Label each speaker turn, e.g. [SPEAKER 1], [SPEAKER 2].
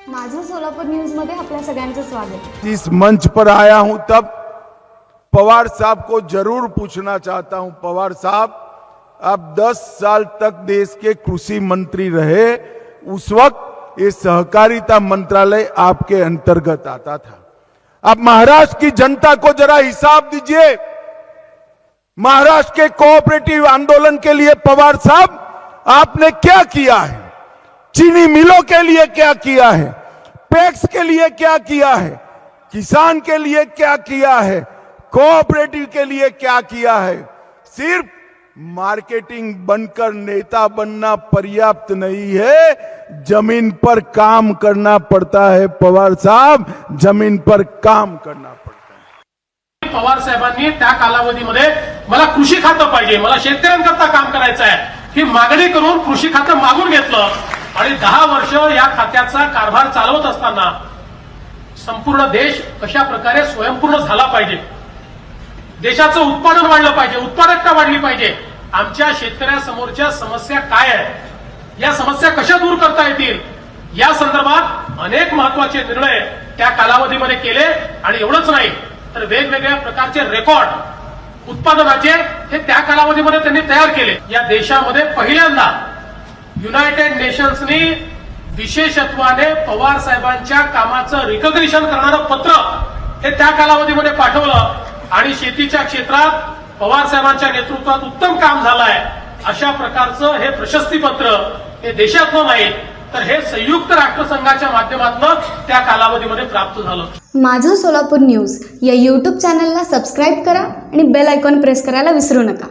[SPEAKER 1] Solapur news मध्ये सगळ्यांचं स्वागत.
[SPEAKER 2] इस मंच पर आया हूँ तब पवार साहब को ज़रूर पूछना चाहता हूँ। पवार साहब आप 10 साल तक देश के कृषि मंत्री रहे, उस वक्त ये सहकारिता मंत्रालय आपके अंतर्गत आता था। अब महाराष्ट्र की जनता को जरा हिसाब दीजिए। महाराष्ट्र के कोऑपरेटिव आंदोलन के लिए पवार साहब, आपने क्या किया है? चीनी मिलों के लिए क्या किया है? पैक्स के लिए क्या किया है? किसान के लिए क्या किया है? कोऑपरेटिव के लिए क्या किया है? सिर्फ मार्केटिंग बनकर नेता बनना पर्याप्त नहीं है। जमीन पर काम करना पड़ता है पवार साहब। जमीन पर काम करना पड़ता है।
[SPEAKER 3] पवार साहेबांनी त्या कालावधीमध्ये मला कृषी खातं पाहिजे मला शेतकऱ्यांकरता काम करायचं आहे. ही मागणी करून कृषी खातं मागून घेतलं. आणि दहा वर्ष या खात्याचा कारभार चालवत असताना संपूर्ण देश कशा प्रकारे स्वयंपूर्ण झाला पाहिजे? देशाचं उत्पादन वाढलं पाहिजे उत्पादकता वाढली पाहिजे. आमच्या शेतकऱ्यासमोरच्या समस्या काय आहे या समस्या कशा दूर करता येतील? या संदर्भात अनेक महत्त्वाचे निर्णय त्या कालावधीमध्ये केले आणि एवढंच नाही तर वेगवेगळ्या प्रकारचे रेकॉर्ड उत्पादनाचे हे त्या कालावधीमध्ये त्यांनी तयार केले. या देशामध्ये पहिल्यांदा युनायटेड नेशन्सनी विशेषत्वाने पवार साहेबांच्या कामाचं रिकग्निशन करणारं पत्र हे त्या कालावधीमध्ये पाठवलं आणि शेतीच्या क्षेत्रात पवार साहेबांच्या नेतृत्वात उत्तम काम झालंय. अशा प्रकारचं हे प्रशस्तीपत्र हे देशातलं नाही तर हे संयुक्त राष्ट्रसंघाच्या माध्यमातून त्या कालावधीमध्ये प्राप्त झालं.
[SPEAKER 1] माझं सोलापूर न्यूज या यूट्यूब चॅनलला सबस्क्राईब करा आणि बेल आयकॉन प्रेस करायला विसरू नका.